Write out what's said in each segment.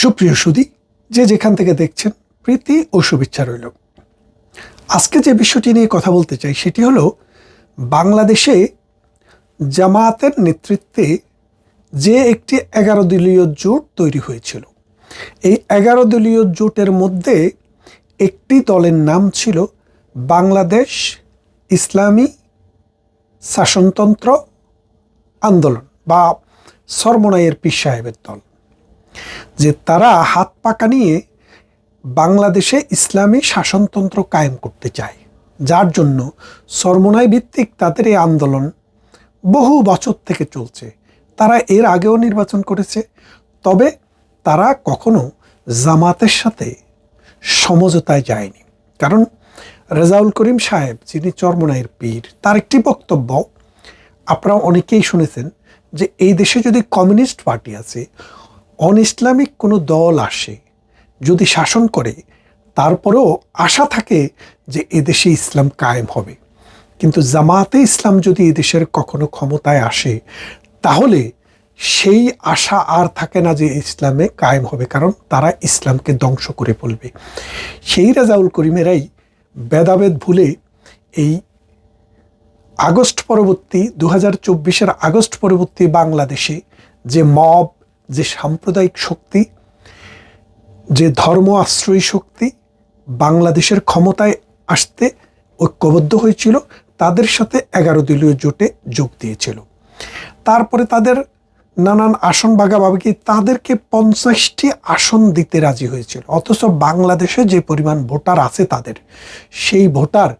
সুপ্রিয় সুদী, যে যেখান থেকে দেখছেন, প্রীতি ও শুভেচ্ছা রইল। আজকে যে বিষয়টি নিয়ে কথা বলতে চাই, সেটি হলো বাংলাদেশে জামায়াতের নেতৃত্বে যে একটি এগারো দলীয় জোট তৈরি হয়েছিল। এই এগারো দলীয় জোটের মধ্যে একটি দলের নাম ছিল বাংলাদেশ ইসলামী শাসনতন্ত্র আন্দোলন বা সরমনাইয়ের পীর সাহেবের দল। যে তারা হাত পাকা নিয়ে বাংলাদেশে ইসলামী শাসনতন্ত্র কায়েম করতে চায়, যার জন্য সরমনাই ভিত্তিক তাদের এই আন্দোলন বহু বছর থেকে চলছে। তারা এর আগেও নির্বাচন করেছে, তবে তারা কখনো জামাতের সাথে সমঝোতায় যায়নি। কারণ রেজাউল করিম সাহেব, যিনি চরমনাইয়ের পীর, তার একটি বক্তব্য আপনারা অনেকেই শুনেছেন যে, এই দেশে যদি কমিউনিস্ট পার্টি আছে অন ইসলামিক কোনো দল আসে, যদি শাসন করে, তারপরেও আশা থাকে যে এদেশে ইসলাম কায়েম হবে। কিন্তু জামাতে ইসলাম যদি এদেশের কখনো ক্ষমতায় আসে, তাহলে সেই আশা আর থাকে না যে ইসলামে কায়েম হবে, কারণ তারা ইসলামকে ধ্বংস করে ফেলবে। সেই রাজাউল করিমেরাই বেদাবেদ ভুলে এই আগস্ট পরবর্তী দু হাজার আগস্ট পরবর্তী বাংলাদেশে যে মব যে সাম্প্রদায়িক শক্তি, যে ধর্ম আশ্রয়ী শক্তি বাংলাদেশের ক্ষমতায় আসতে ঐক্যবদ্ধ হয়েছিল, তাদের সাথে এগারো দলীয় জোটে যোগ দিয়েছিল। তারপরে তাদের নানান আসন ভাগাভাগি তাদেরকে পঞ্চাশটি আসন দিতে রাজি হয়েছিল। অথচ বাংলাদেশে যে পরিমাণ ভোটার আছে তাদের, সেই ভোটার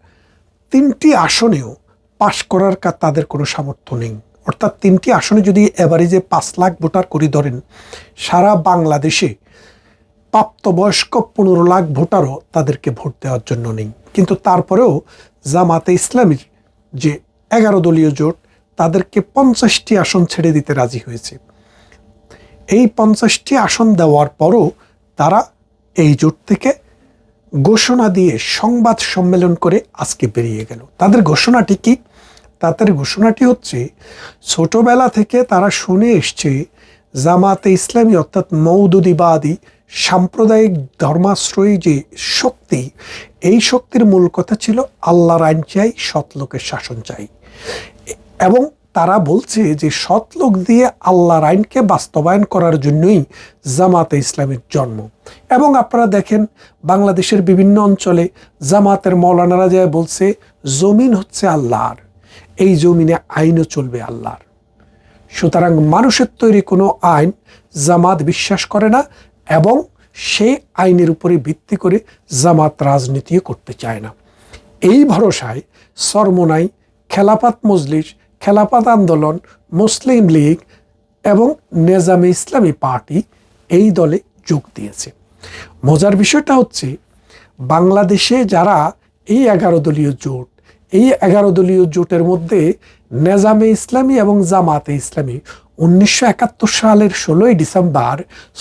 তিনটি আসনেও পাশ করার তাদের কোনো সামর্থ্য নেই। অর্থাৎ তিনটি আসনে যদি এভারেজে পাঁচ লাখ ভোটার করে ধরেন, সারা বাংলাদেশে প্রাপ্তবয়স্ক পনেরো লাখ ভোটারও তাদেরকে ভোট দেওয়ার জন্য নেই। কিন্তু তারপরেও জামাতে ইসলামীর যে এগারো দলীয় জোট, তাদেরকে পঞ্চাশটি আসন ছেড়ে দিতে রাজি হয়েছে। এই পঞ্চাশটি আসন দেওয়ার পরও তারা এই জোট থেকে ঘোষণা দিয়ে সংবাদ সম্মেলন করে আজকে বেরিয়ে গেল। তাদের ঘোষণাটি কি? তাদের ঘোষণাটি হচ্ছে, ছোটবেলা থেকে তারা শুনে এসছে জামাতে ইসলামী অর্থাৎ মৌদুদিবাদী সাম্প্রদায়িক ধর্মাশ্রয়ী যে শক্তি, এই শক্তির মূল কথা ছিল আল্লাহর আইন চাই, সৎ লোকের শাসন চাই। এবং তারা বলছে যে সৎ লোক দিয়ে আল্লাহর আইনকে বাস্তবায়ন করার জন্যই জামাতে ইসলামের জন্ম। এবং আপনারা দেখেন, বাংলাদেশের বিভিন্ন অঞ্চলে জামাতের মৌলানারা যায় বলছে, জমিন হচ্ছে আল্লাহর। এই জমিনে আইনও চলবে আল্লাহর। সুতরাং মানুষের তৈরি কোনো আইন জামাত বিশ্বাস করে না এবং সেই আইনের উপরে ভিত্তি করে জামাত রাজনীতিও করতে চায় না। এই ভরসায় সরমোনাই খেলাপাত মজলিস খেলাপাত আন্দোলন, মুসলিম লীগ এবং নেজামে ইসলামী পার্টি এই দলে যোগ দিয়েছে। মজার বিষয়টা হচ্ছে, বাংলাদেশে যারা এই এগারো দলীয় জোট এই এগারো দলীয় জোটের মধ্যে নেজামে ইসলামী এবং জামাতে ইসলামী উনিশশো একাত্তর সালের ষোলোই ডিসেম্বর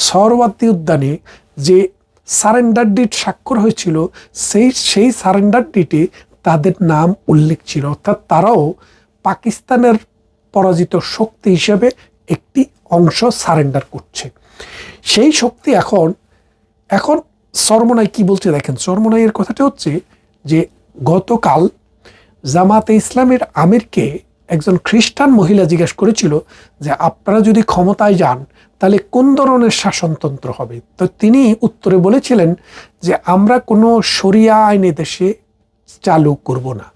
সরওয়ার্দী উদ্যানে যে সারেন্ডার ডিট স্বাক্ষর হয়েছিল, সেই সেই সারেন্ডার ডিটে তাদের নাম উল্লেখ ছিল। অর্থাৎ তারাও পাকিস্তানের পরাজিত শক্তি হিসেবে একটি অংশ সারেন্ডার করছে। সেই শক্তি এখন এখন সরমনাই কি বলছে দেখেন? সরমনাইয়ের কথাটা হচ্ছে যে গতকাল জামাতে ইসলামের আমিরকে একজন খ্রিস্টান মহিলা জিজ্ঞেস করেছিল যে, আপনারা যদি ক্ষমতায় যান, তাহলে কোন ধরনের শাসনতন্ত্র হবে? তো তিনি উত্তরে বলেছিলেন যে, আমরা কোনো শরিয়া আইন দেশে চালু করব না।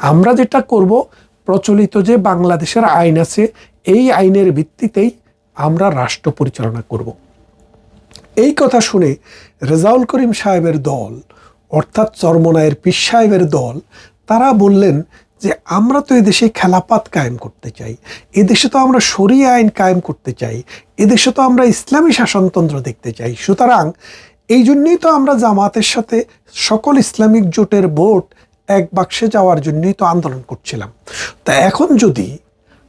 আমরা যেটা করব, প্রচলিত যে বাংলাদেশের আইন আছে, এই আইনের ভিত্তিতেই আমরা রাষ্ট্র পরিচালনা করব। এই কথা শুনে রেজাউল করিম সাহেবের দল, অর্থাৎ চরমনায়ের পীর সাহেবের দল তারা বললেন যে, আমরা তো এদেশে খেলাপাত কায়েম করতে চাই। এদেশে তো আমরা শরিয়া আইন কায়েম করতে চাই। এদেশে তো আমরা ইসলামী শাসনতন্ত্র দেখতে চাই। সুতরাং এই জন্যই তো আমরা জামাতের সাথে সকল ইসলামিক জোটের ভোট এক বাক্সে যাওয়ার জন্যই তো আন্দোলন করছিলাম। তা এখন যদি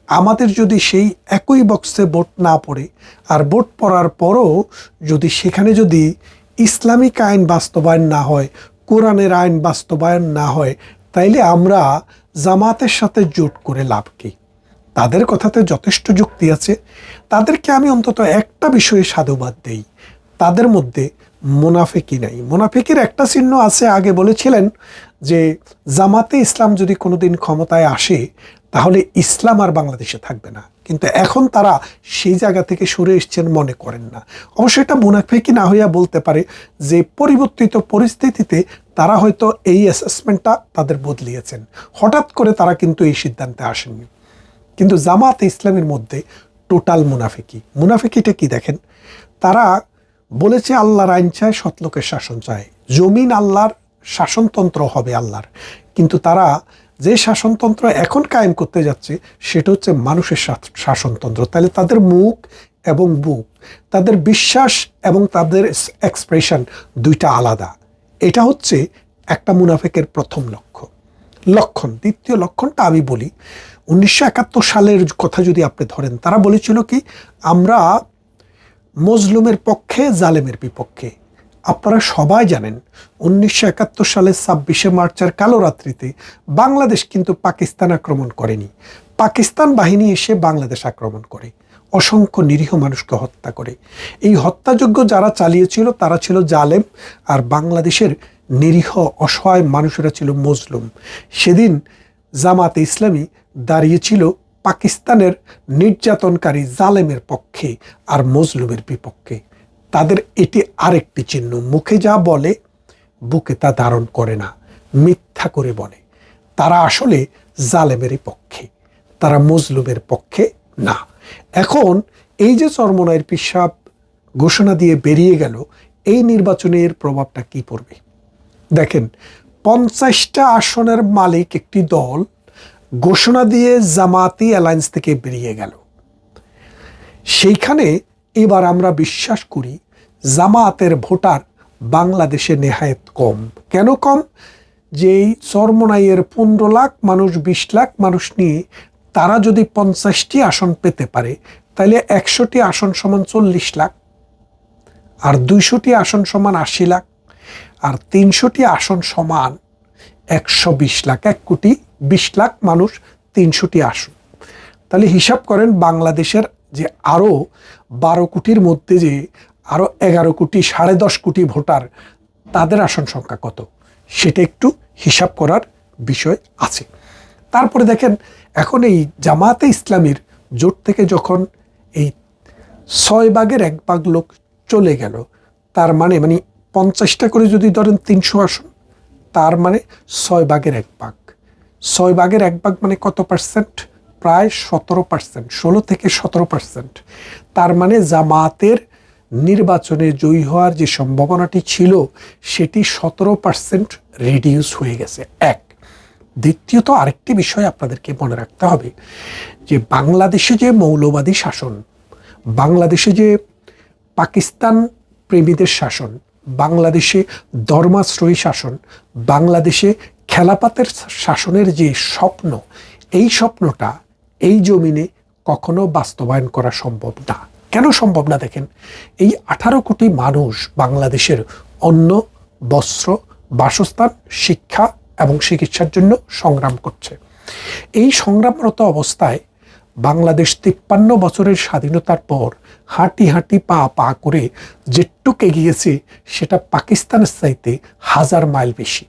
আমাদের যদি সেই একই বক্সে ভোট না পড়ে, আর ভোট পড়ার পরও যদি সেখানে যদি ইসলামিক আইন বাস্তবায়ন না হয়, কোরআনের আইন বাস্তবায়ন না হয় তাইলে আমরা জামাতের সাথে জোট করে লাভ কি? তাদের কথাতে যথেষ্ট যুক্তি আছে। তাদেরকে আমি অন্তত একটা বিষয়ে সাধুবাদ দেই। তাদের মধ্যে মোনাফেকি নাই। মোনাফেকির একটা চিহ্ন আছে, আগে বলেছিলেন যে জামাতে ইসলাম যদি কোনোদিন ক্ষমতায় আসে, তাহলে ইসলাম আর বাংলাদেশে থাকবে না। কিন্তু এখন তারা সেই জায়গা থেকে সরে এসছেন মনে করেন না। অবশ্যই এটা মুনাফেকি না হইয়া বলতে পারে যে পরিবর্তিত পরিস্থিতিতে তারা হয়তো এই অ্যাসেসমেন্টটা তাদের বদলিয়েছেন। হঠাৎ করে তারা কিন্তু এই সিদ্ধান্তে আসেননি। কিন্তু জামাতে ইসলামের মধ্যে টোটাল মুনাফিকি। মুনাফিকিটা কি দেখেন? তারা বলেছে আল্লাহর আইন চায়, সৎলোকের শাসন চায়। জমিন আল্লাহর শাসনতন্ত্র হবে আল্লাহর। কিন্তু তারা যে শাসনতন্ত্র এখন কায়েম করতে যাচ্ছে, সেটা হচ্ছে মানুষের শাসনতন্ত্র। তাহলে তাদের মুখ এবং বুক, তাদের বিশ্বাস এবং তাদের এক্সপ্রেশন দুইটা আলাদা। এটা হচ্ছে একটা মুনাফেকের প্রথম লক্ষ্য। লক্ষণ, দ্বিতীয় লক্ষণটা আমি বলি। উনিশশো একাত্তর সালের কথা যদি আপনি ধরেন, তারা বলেছিল কি, আমরা মজলুমের পক্ষে, জালেমের বিপক্ষে। আপনারা সবাই জানেন, উনিশশো একাত্তর সালের ছাব্বিশে মার্চের কালো রাত্রিতে বাংলাদেশ কিন্তু পাকিস্তান আক্রমণ করেনি। পাকিস্তান বাহিনী এসে বাংলাদেশ আক্রমণ করে। অসংখ্য নিরীহ মানুষকে হত্যা করে। এই হত্যাযোগ্য যারা চালিয়েছিল, তারা ছিল জালেম আর বাংলাদেশের নিরীহ, অসহায় মানুষেরা ছিল মজলুম। সেদিন জামাতে ইসলামী দাঁড়িয়েছিল পাকিস্তানের নির্যাতনকারী জালেমের পক্ষে আর মজলুমের বিপক্ষে। তাদের এটি আরেকটি চিহ্ন। মুখে যা বলে, বুকে তা ধারণ করে না। মিথ্যা করে বলে। তারা আসলে জালেমেরই পক্ষে, তারা মজলুমের পক্ষে না। এখন এই যে চর্মনায়ের পিসাব ঘোষণা দিয়ে বেরিয়ে গেল, এই নির্বাচনের প্রভাবটা কি পড়বে? দেখেন, পঞ্চাশটা আসনের মালিক একটি দল ঘোষণা দিয়ে জামাতি অ্যালায়েন্স থেকে বেরিয়ে গেল। সেইখানে এবার আমরা বিশ্বাস করি জামাতের ভোটার বাংলাদেশে নেহায়েত কম। কেন কম? যে এই চরমনাইয়ের পনেরো লাখ মানুষ, বিশ লাখ মানুষ নিয়ে তারা যদি পঞ্চাশটি আসন পেতে পারে তাহলে একশোটি আসন সমান চল্লিশ লাখ, আর দুইশোটি আসন সমান আশি লাখ, আর তিনশোটি আসন সমান একশো বিশ লাখ, এক কোটি বিশ লাখ মানুষ তিনশোটি আসন। তাহলে হিসাব করেন বাংলাদেশের যে আরও বারো কোটির মধ্যে যে আরও এগারো কোটি, সাড়ে দশ কোটি ভোটার, তাদের আসন সংখ্যা কত? সেটা একটু হিসাব করার বিষয় আছে। তারপরে দেখেন, এখন এই জামাতে ইসলামীর জোট থেকে যখন এই ছয় ভাগের এক ভাগ লোক চলে গেল, তার মানে মানে পঞ্চাশটা করে যদি ধরেন তিনশো আসন, তার মানে ছয় ভাগের এক ভাগ। ছয় ভাগের এক ভাগ মানে কত পার্সেন্ট? প্রায় সতেরো পার্সেন্ট, ষোলো থেকে সতেরো পার্সেন্ট। তার মানে জামাতের নির্বাচনে জয়ী হওয়ার যে সম্ভাবনাটি ছিল, সেটি সতেরো পার্সেন্ট রিডিউস হয়ে গেছে, এক। দ্বিতীয়ত আরেকটি বিষয় আপনাদেরকে মনে রাখতে হবে, যে বাংলাদেশে যে মৌলবাদী শাসন, বাংলাদেশে যে পাকিস্তান প্রেমীদের শাসন, বাংলাদেশে ধর্মাশ্রয়ী শাসন, বাংলাদেশে খেলাপাতের শাসনের যে স্বপ্ন, এই স্বপ্নটা এই জমিনে কখনো বাস্তবায়ন করা সম্ভব না। কেন সম্ভব না দেখেন? এই আঠারো কোটি মানুষ বাংলাদেশের অন্ন, বস্ত্র, বাসস্থান, শিক্ষা এবং চিকিৎসার জন্য সংগ্রাম করছে। এই সংগ্রামরত অবস্থায় বাংলাদেশ তিপ্পান্ন বছরের স্বাধীনতার পর হাঁটি হাঁটি পা পা করে যেটুক এগিয়েছে, সেটা পাকিস্তানের চাইতে হাজার মাইল বেশি।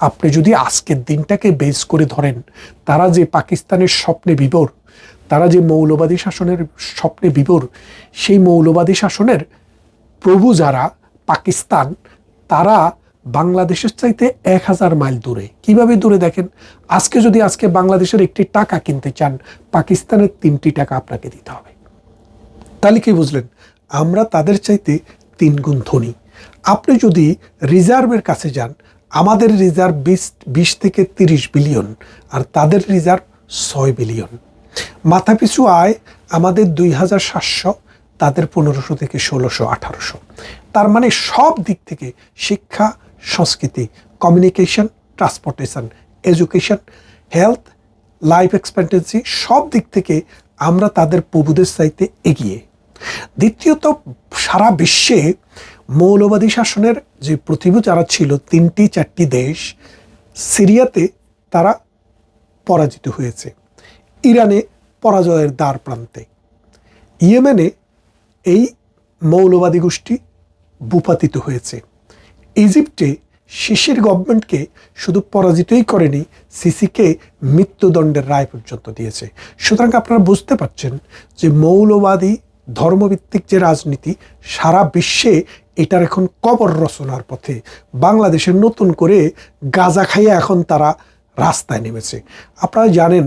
আপনি যদি আজকের দিনটাকে বেস করে ধরেন, তারা যে পাকিস্তানের স্বপ্নে বিবর তারা যে মৌলবাদী শাসনের স্বপ্নে বিবর সেই মৌলবাদী শাসনের প্রভু যারা পাকিস্তান, তারা বাংলাদেশের চাইতে এক হাজার মাইল দূরে। কীভাবে দূরে দেখেন? আজকে যদি আজকে বাংলাদেশের একটি টাকা কিনতে চান, পাকিস্তানের তিনটি টাকা আপনাকে দিতে হবে। তাহলে কি বুঝলেন? আমরা তাদের চাইতে তিন গুণ ধনী। আপনি যদি রিজার্ভের কাছে যান, আমাদের রিজার্ভ বিশ বিশ থেকে তিরিশ বিলিয়ন, আর তাদের রিজার্ভ ছয় বিলিয়ন। মাথাপিছু আয় আমাদের দুই হাজার সাতশো, তাদের পনেরোশো থেকে ষোলোশো আঠারোশো। তার মানে সব দিক থেকে শিক্ষা সংস্কৃতি communication transportation education health life expectancy সব দিক থেকে আমরা তাদের প্রভুদের চাইতে এগিয়ে। দ্বিতীয়ত, সারা বিশ্বে মৌলবাদী শাসনের যে প্রতিভূ যারা ছিল, তিনটি চারটি দেশ, সিরিয়াতে তারা পরাজিত হয়েছে। ইরানে পরাজয়ের দ্বার প্রান্তে। ইয়েমেনে এই মৌলবাদী গোষ্ঠী ভূপাতিত হয়েছে। ইজিপ্টে শিশির গভর্নমেন্টকে শুধু পরাজিতই করেনি, সিসিকে মৃত্যুদণ্ডের রায় পর্যন্ত দিয়েছে। সুতরাং আপনারা বুঝতে পারছেন যে মৌলবাদী, ধর্মভিত্তিক যে রাজনীতি, সারা বিশ্বে এটার এখন কবর রচনার পথে। বাংলাদেশে নতুন করে গাঁজা খাইয়ে এখন তারা রাস্তায় নেমেছে। আপনারা জানেন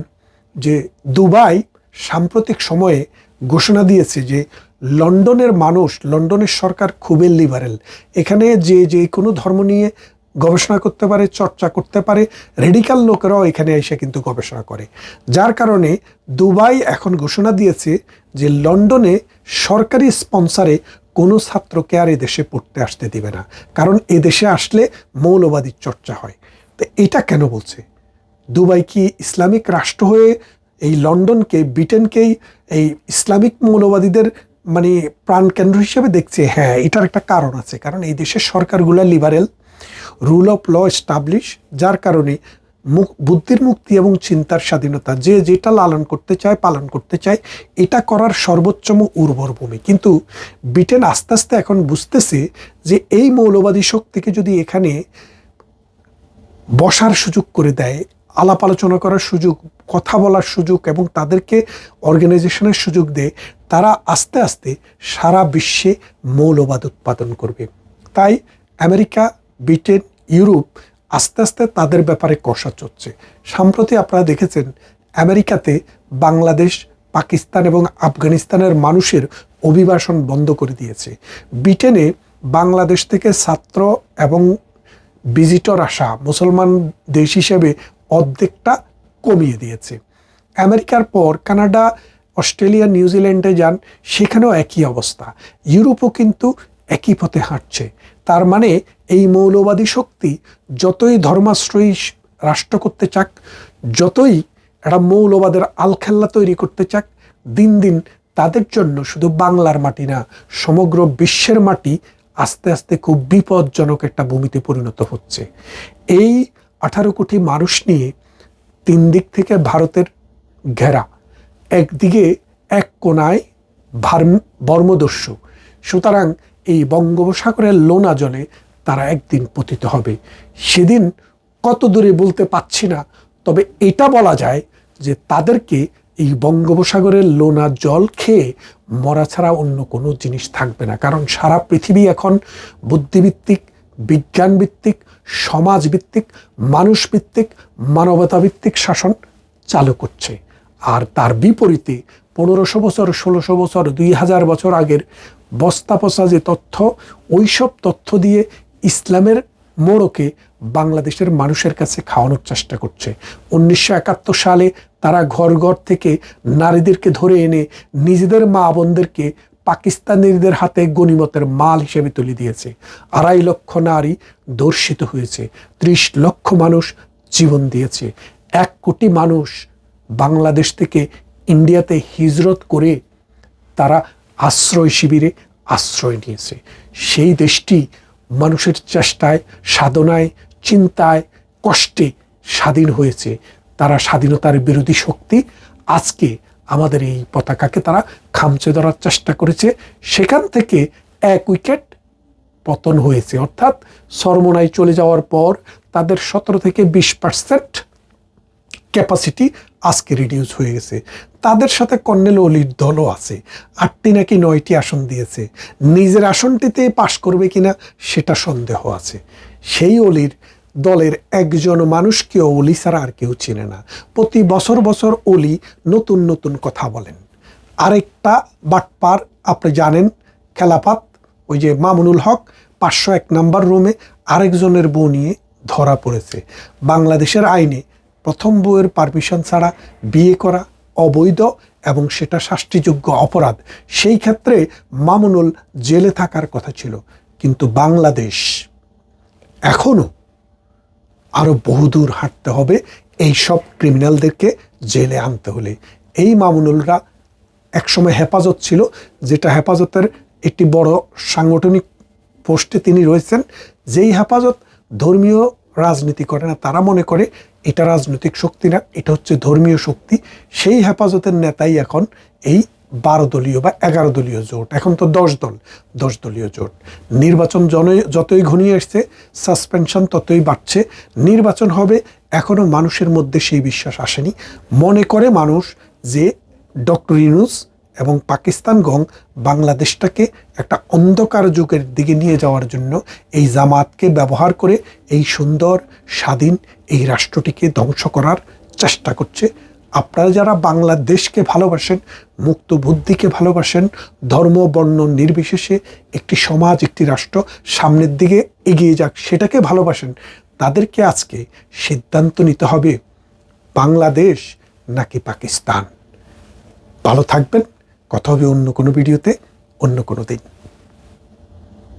যে দুবাই সাম্প্রতিক সময়ে ঘোষণা দিয়েছে যে লন্ডনের মানুষ, লন্ডনের সরকার খুবই লিবারেল এখানে যে যে কোনো ধর্ম নিয়ে গবেষণা করতে পারে, চর্চা করতে পারে রেডিকাল লোকেরাও এখানে এসে কিন্তু গবেষণা করে। যার কারণে দুবাই এখন ঘোষণা দিয়েছে যে লন্ডনে সরকারি স্পন্সারে কোনো ছাত্রকে আর এদেশে পড়তে আসতে দেবে না। কারণ এদেশে আসলে মৌলবাদীর চর্চা হয়। তো এটা কেন বলছে? দুবাই কি ইসলামিক রাষ্ট্র হয়ে এই লন্ডনকে, ব্রিটেনকেই এই ইসলামিক মৌলবাদীদের মানে প্রাণকেন্দ্র হিসেবে দেখছে হ্যাঁ এটার একটা কারণ আছে। কারণ এই দেশের সরকারগুলো liberal rule of law establish যার কারণে মুখ, বুদ্ধির মুক্তি এবং চিন্তার স্বাধীনতা, যে যেটা লালন করতে চায়, পালন করতে চায়, এটা করার সর্বোচ্চম উর্বর ভূমি। কিন্তু ব্রিটেন আস্তে আস্তে এখন বুঝতেছে যে এই মৌলবাদী শক্তিকে যদি এখানে বসার সুযোগ করে দেয়, আলাপ আলোচনা করার সুযোগ কথা বলার সুযোগ এবং তাদেরকে অর্গানাইজেশনের সুযোগ দেয়, তারা আস্তে আস্তে সারা বিশ্বে মৌলবাদ উৎপাদন করবে। তাই আমেরিকা, ব্রিটেন, ইউরোপ আস্তে আস্তে তাদের ব্যাপারে কষা চলছে সম্প্রতি আপনারা দেখেছেন, আমেরিকাতে বাংলাদেশ, পাকিস্তান এবং আফগানিস্তানের মানুষের অভিবাসন বন্ধ করে দিয়েছে। ব্রিটেনে বাংলাদেশ থেকে ছাত্র এবং ভিজিটর আসা, মুসলমান দেশ হিসেবে অর্ধেকটা কমিয়ে দিয়েছে। আমেরিকার পর কানাডা, অস্ট্রেলিয়া নিউজিল্যান্ডে যান, সেখানেও একই অবস্থা। ইউরোপও কিন্তু একই পথে হাঁটছে। তার মানে এই মৌলবাদী শক্তি যতই ধর্মাশ্রয়ী রাষ্ট্র করতে চাক, যতই একটা মৌলবাদের আলখেল্লা তৈরি করতে চাক, দিন দিন তাদের জন্য শুধু বাংলার মাটি না, সমগ্র বিশ্বের মাটি আস্তে আস্তে খুব বিপজ্জনক একটা ভূমিতে পরিণত হচ্ছে। এই আঠারো কোটি মানুষ নিয়ে তিন দিক থেকে ভারতের ঘেরা। একদিকে এক কোনায় বর্মদস্যু। সুতরাং এই বঙ্গোপসাগরের লোনা জলে তারা একদিন পতিত হবে। সেদিন কত দূরে বলতে পাচ্ছি না, তবে এটা বলা যায় যে তাদেরকে এই বঙ্গোপসাগরের লোনা জল খেয়ে মরা ছাড়া অন্য কোনো জিনিস থাকবে না। কারণ সারা পৃথিবী এখন বুদ্ধিভিত্তিক বিজ্ঞানভিত্তিক, সমাজভিত্তিক, মানুষভিত্তিক, মানবতাভিত্তিক শাসন চালু করছে। আর তার বিপরীতে পনেরোশো বছর, ষোলোশো বছর, দুই হাজার বছর আগের বস্তা পচা যে তথ্য, ওইসব তথ্য দিয়ে ইসলামের মোড়কে বাংলাদেশের মানুষের কাছে খাওয়ানোর চেষ্টা করছে। উনিশশো একাত্তর সালে তারা ঘর ঘর থেকে নারীদেরকে ধরে এনে নিজেদের মা বোনদেরকে পাকিস্তানিদের হাতে গণিমতের মাল হিসেবে তুলে দিয়েছে। আড়াই লক্ষ নারী দর্শিত হয়েছে, ত্রিশ লক্ষ মানুষ জীবন দিয়েছে। এক কোটি মানুষ বাংলাদেশ থেকে ইন্ডিয়াতে হিজরত করে তারা আশ্রয় শিবিরে আশ্রয় নিয়েছে। সেই দেশটি মানুষের চেষ্টায়, সাধনায়, চিন্তায়, কষ্টে স্বাধীন হয়েছে। তারা স্বাধীনতার বিরোধী শক্তি আজকে আমাদের এই পতাকাকে তারা খামচে ধরার চেষ্টা করেছে। সেখান থেকে এক উইকেট পতন হয়েছে। অর্থাৎ সরমনায় চলে যাওয়ার পর তাদের সতেরো থেকে বিশ পার্সেন্ট ক্যাপাসিটি আজকে রিডিউস হয়ে গেছে। তাদের সাথে কর্নেল অলির দলও আছে। আটটি নাকি নয়টি আসন দিয়েছে। নিজের আসনটিতে পাশ করবে কিনা সেটা সন্দেহ আছে। সেই অলির দলের একজন মানুষকেও অলি ছাড়া আর কেউ চেনে না। প্রতি বছর বছর অলি নতুন নতুন কথা বলেন। আরেকটা বাটপার, আপনি জানেন, খেলাপাত, ওই যে মামুনুল হক, পাঁচশো এক নাম্বার রুমে আরেকজনের বউ নিয়ে ধরা পড়েছে। বাংলাদেশের আইনে প্রথম বউয়ের পারমিশন ছাড়া বিয়ে করা অবৈধ এবং সেটা শাস্তিযোগ্য অপরাধ। সেই ক্ষেত্রে মামুনুল জেলে থাকার কথা ছিল, কিন্তু বাংলাদেশ এখনও আরও বহুদূর হাঁটতে হবে। এই সব ক্রিমিনালদেরকে জেলে আনতে হলে। এই মামুনুলরা একসময় হেফাজত ছিল, যেটা হেফাজতের একটি বড় সাংগঠনিক পোস্টে তিনি রয়েছেন। যেই হেফাজত ধর্মীয় রাজনীতি করে না, তারা মনে করে এটা রাজনৈতিক শক্তি না, এটা হচ্ছে ধর্মীয় শক্তি। সেই হেফাজতের নেতাই এখন এই বারো দলীয় বা এগারো দলীয় জোট। এখন তো দশ দল, দশ দলীয় জোট। নির্বাচন জন যতই ঘনিয়ে আসছে সাসপেনশন ততই বাড়ছে। নির্বাচন হবে এখনও মানুষের মধ্যে সেই বিশ্বাস আসেনি। মনে করে মানুষ যে ডক্টর ইউনুস এবং পাকিস্তান গং বাংলাদেশটাকে একটা অন্ধকার যুগের দিকে নিয়ে যাওয়ার জন্য এই জামাতকে ব্যবহার করে এই সুন্দর, স্বাধীন এই রাষ্ট্রটিকে ধ্বংস করার চেষ্টা করছে। আপনারা যারা বাংলাদেশকে ভালোবাসেন মুক্ত বুদ্ধিকে ভালোবাসেন, ধর্ম, বর্ণ নির্বিশেষে একটি সমাজ, একটি রাষ্ট্র সামনের দিকে এগিয়ে যাক, সেটাকে ভালোবাসেন, তাদেরকে আজকে সিদ্ধান্ত নিতে হবে, বাংলাদেশ নাকি পাকিস্তান। ভালো থাকবেন, কথা হবে অন্য কোনো ভিডিওতে, অন্য কোনো দিন।